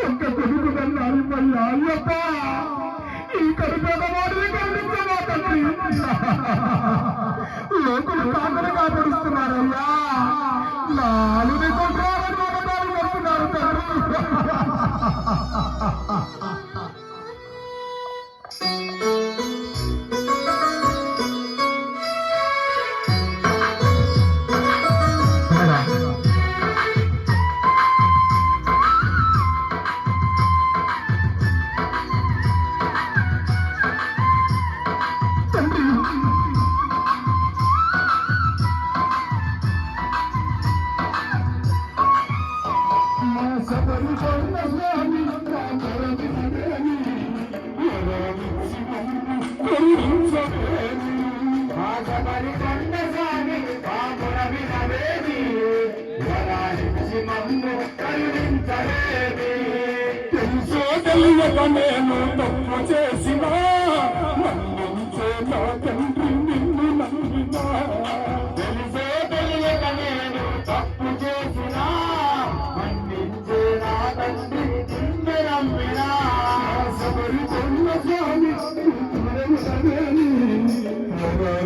ఒక్క కొడుకు కన్నాలి మళ్ళీ అయ్యప్ప ఈ కడుపేదవాడిని కనిపించమా తండ్రి లోకులు కాదని కాపాడుస్తున్నారయ్యా నాలుగు కొట్టారని తండ్రి తెలుసో తెలియక నేను తప్పు చేసినా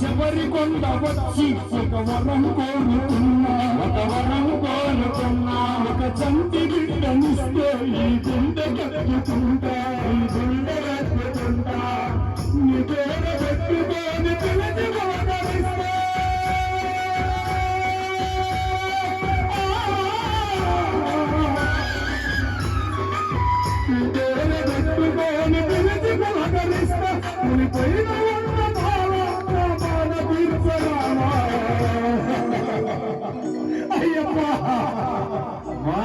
శబరి కొండ వచ్చి ఒక వరం కోరుతున్నా ఒక వరం కోరుతున్నా ఒక చంటి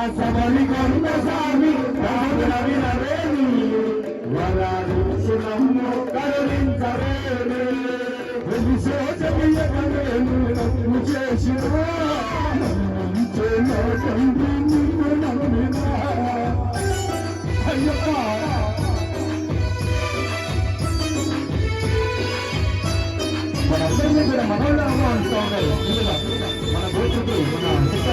మా సబలి కొండ స్వామి రాములవి రవేణి వరాలు సురమ్ము కరుణించవేణి తెలిసో తెలియకనేను చేసిన తండ్రి నిన్ను నమ్మినా అయ్యప్ప మనందరినీ కూడా మనోళ్ళు అనుభవం అనుభవిస్తూ ఉన్నారు మన గోచుకు మన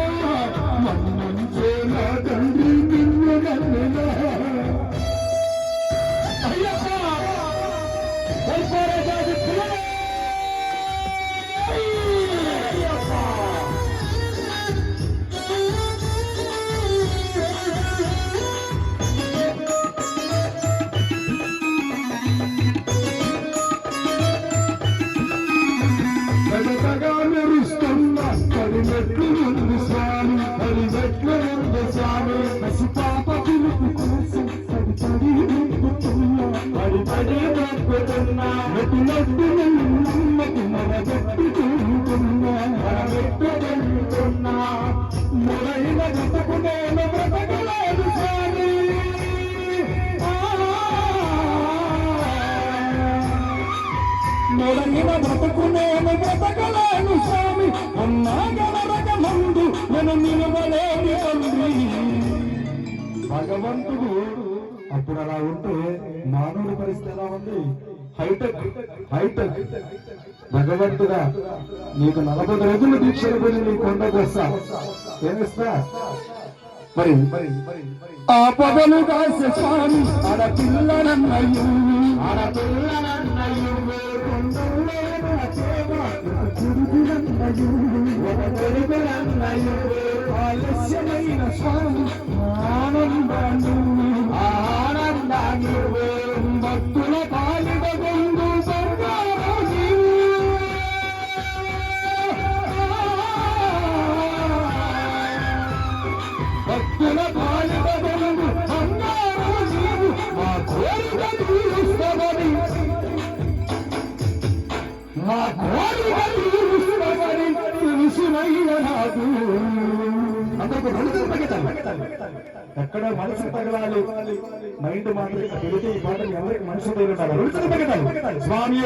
పడిమెట్లు ఉంది స్వామి పడిమెట్లు ఉంది స్వామి పసిపాప పిలుపు కోసం పడి పడి పడి పడి గతకు నేను బ్రతకలేదు స్వామి నేను బ్రతకలేను స్వామి. అమ్మా నేను నిలవలేని భగవంతుడు అప్పుడు అలా ఉంటే మానవుడి పరిస్థితి ఎలా ఉంది? Hi-tech hi-tech. భగవంతుడా నీకు నలభై రోజులు దీక్షలు పోయి నీ కొండకు వస్తా. ఏమిస్తా మరి ఆ పదలు కాసే స్వామి ఆడపిల్లనన్నయ్యు ఆడపిల్లనన్నయ్యు ఆలస్యమైన స్వామి ఆనందాన్ని ఆనందాన్ని భక్తుల పాలిట బొందు భక్తుల అందరికి మనసులు తగ్గతాలి ఎక్కడ మనసు తగలాలి మైండ్ మాత్రం పెడితే ఈ పాటలు ఎవరికి మనసు తగిలి ఉండాలి మనసులు తగ్గతాలి స్వామి